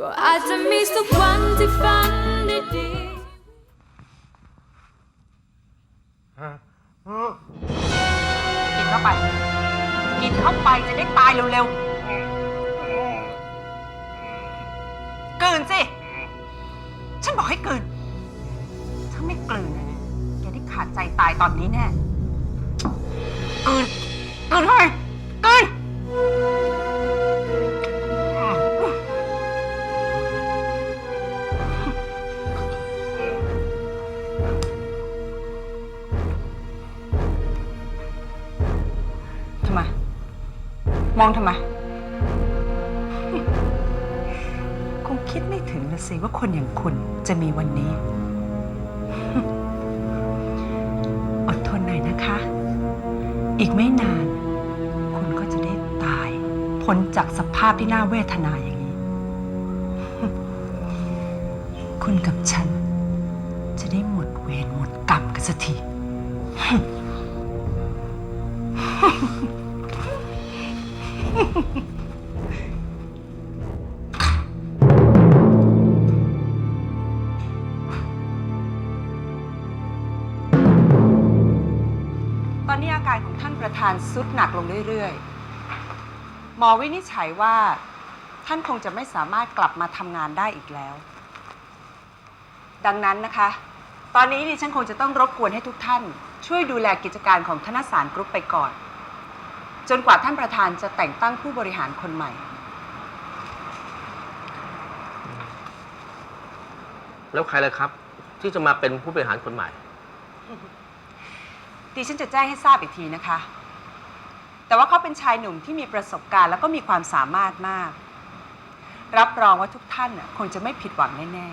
ก็อาจจะมีสักวันที่ฝันดีกินเข้าไป กินเข้าไปจะได้ตายเร็วๆกลืนสิ ฉันบอกให้กลืน ถ้าไม่กลืนนะแกได้ขาดใจตายตอนนี้แน่กลืนกลืนเข้าไป มองทำไม คงคิดไม่ถึงละสิว่าคนอย่างคุณจะมีวันนี้ อดทนหน่อยนะคะ อีกไม่นาน คุณก็จะได้ตาย พ้นจากสภาพที่น่าเวทนาอย่างนี้ คุณกับฉัน จะได้หมดเวรหมดกรรมกันสักที ตอนนี้อาการของท่านประธานสุดหนักลงเรื่อยๆ หมอวินิจฉัยว่า ท่านคงจะไม่สามารถกลับมาทำงานได้อีกแล้ว ดังนั้นนะคะ ตอนนี้ดิฉันคงจะต้องรบกวนให้ทุกท่าน ช่วยดูแลกิจการของธนสารกรุ๊ปไปก่อน จนกว่าท่านประธานจะแต่งตั้งผู้บริหารคนใหม่ แล้วใครล่ะครับ ที่จะมาเป็นผู้บริหารคนใหม่ ดิฉันจะแจ้งให้ทราบอีกทีนะคะ แต่ว่าเขาเป็นชายหนุ่มที่มีประสบการณ์ แล้วก็มีความสามารถมาก รับรองว่าทุกท่านน่ะคงจะไม่ผิดหวังแน่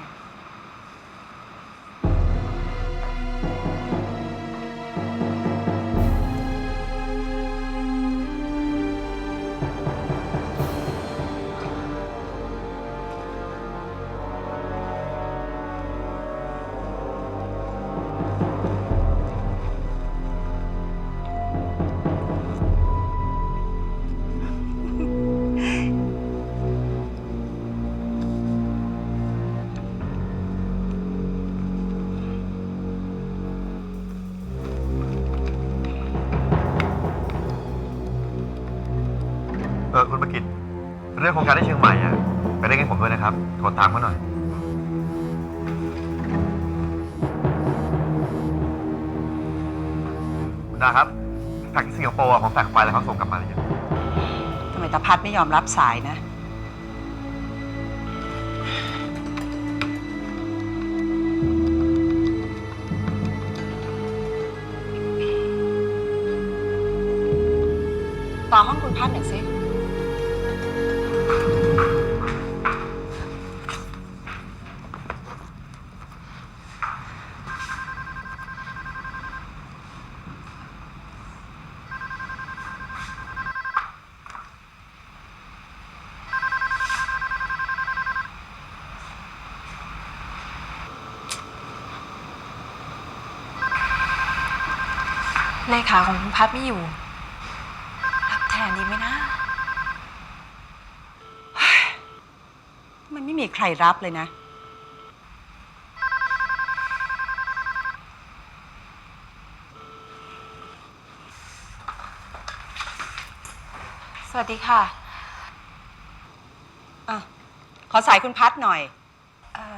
เออคุณประกิตเรื่องโครงการที่เชียงใหม่อะไปเร่งให้ผมด้วยนะครับโทรตามเขาหน่อย คุณดาครับแท็กที่สิงคโปร์อะผมแท็กไฟล์แล้วเขาส่งกลับมาหรือยังทำไมตาพัดไม่ยอมรับสายนะ ต่อห้องคุณพัดหน่อยสิ เลขาของคุณพัดไม่อยู่ รับแทนดีไหมนะมันไม่มีใครรับเลยนะ สวัสดีค่ะอะขอสายคุณพัดหน่อย เอ่อ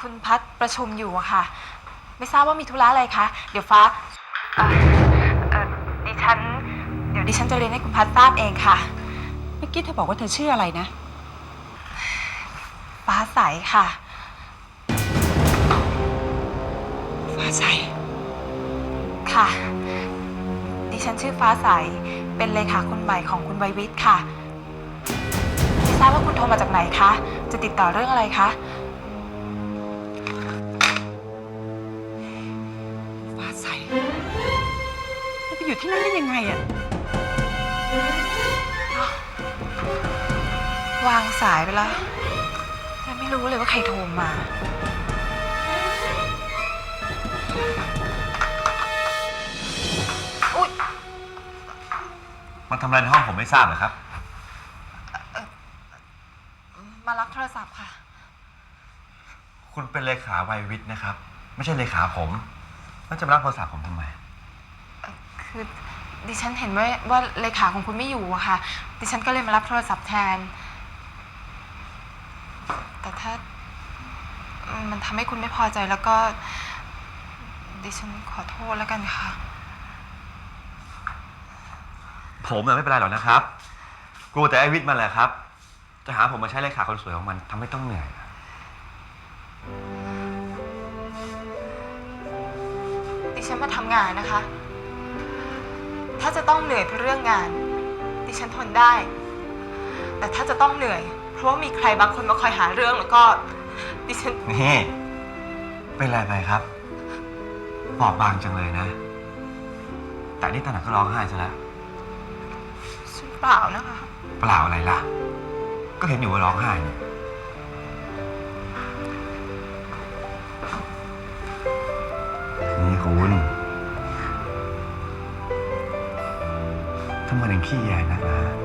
คุณพัดประชุมอยู่อะค่ะ ไม่ทราบว่ามีธุระอะไรคะ เดี๋ยวฟ้า ดิฉันจะเรียนให้คุณพัดทราบเองค่ะ เมื่อกี้เธอบอกว่าเธอชื่ออะไรนะ ฟ้าใสค่ะ ฟ้าใส ค่ะ ดิฉันชื่อฟ้าใส เป็นเลขาคนใหม่ของคุณไวยวิทย์ค่ะ ไม่ทราบว่าคุณโทรมาจากไหนคะ จะติดต่อเรื่องอะไรคะ ฟ้าใสแล้วไปอยู่ที่นั่นได้ยังไงอะ วางสายไปแล้วแต่ไม่รู้เลยว่าใครโทรมา อุ๊ยมันทำอะไรในห้องผมไม่ทราบเหรอครับ มารับโทรศัพท์ค่ะ คุณเป็นเลขาวัยวิทย์นะครับ ไม่ใช่เลขาผมแล้วจะมารับโทรศัพท์ผมทำไม คือ ดิฉันเห็นว่าว่าเลขาของคุณไม่อยู่อะค่ะ ดิฉันก็เลยมารับโทรศัพท์แทน แต่ถ้ามันทำให้คุณไม่พอใจแล้วก็ ดิฉันขอโทษแล้วกันค่ะ ผมอะไม่เป็นไรหรอกนะครับ กลัวแต่ไอ้วิทย์มันแหละครับ จะหาผมมาใช้เลขาคนสวยของมันทำให้ต้องเหนื่อย ดิฉันมาทำงานนะคะ ถ้าจะต้องเหนื่อยเพราะเรื่องงาน ดิฉันทนได้ แต่ถ้าจะต้องเหนื่อย เพราะว่ามีใครบางคนมาคอยหาเรื่องแล้วก็ ดิฉัน นี่ เป็นไรไปครับบอบบางจังเลยนะ แต่นี่ตอนไหนก็ร้องไห้ซะแล้วฉันเปล่านะคะ เปล่าอะไรล่ะ ก็เห็นอยู่ว่าร้องไห้เนี่ยนี่คุณ ทำไมถึงขี้แยนักล่ะ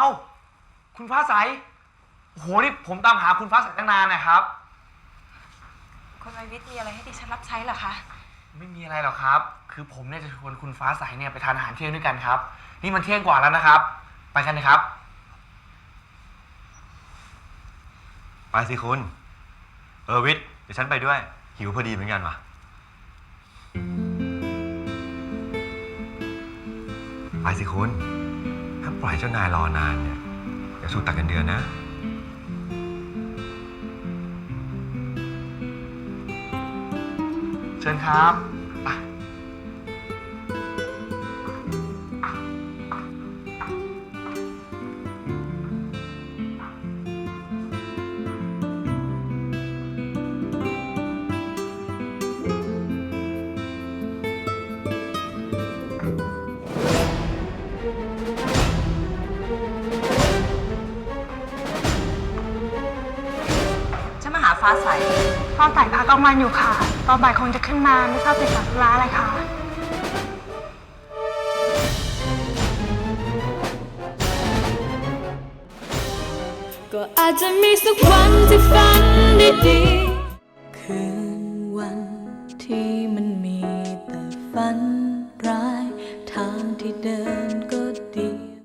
อ้า คุณฟ้าใสโอ้โหนี่ผมตามหาคุณฟ้าใสตั้งนานนะครับ คุณไววิทย์มีอะไรให้ดิฉันรับใช้เหรอคะ ไม่มีอะไรหรอกครับ คือผมเนี่ยจะชวนคุณฟ้าใสเนี่ยไปทานอาหารเที่ยงด้วยกันครับ นี่มันเที่ยงกว่าแล้วนะครับ ไปกันเลยครับ ไปสิคุณ เออวิทย์เดี๋ยวฉันไปด้วย หิวพอดีเหมือนกันว่ะไปสิคุณถ้า ปล่อยเจ้านายรอนานเนี่ยเดี๋ยวสูตรตัดกันเดือนนะ เชิญครับ ฟ้าใสฟ้าใสพักกลางวันอยู่ค่ะ ตอนบ่ายคงจะขึ้นมาไม่ทราบติดสัธุระอะไรค่ะ ก็อาจจะมีสักวันที่ฝันดีๆคืนวันที่มันมีแต่ฝันร้ายทางที่เดิน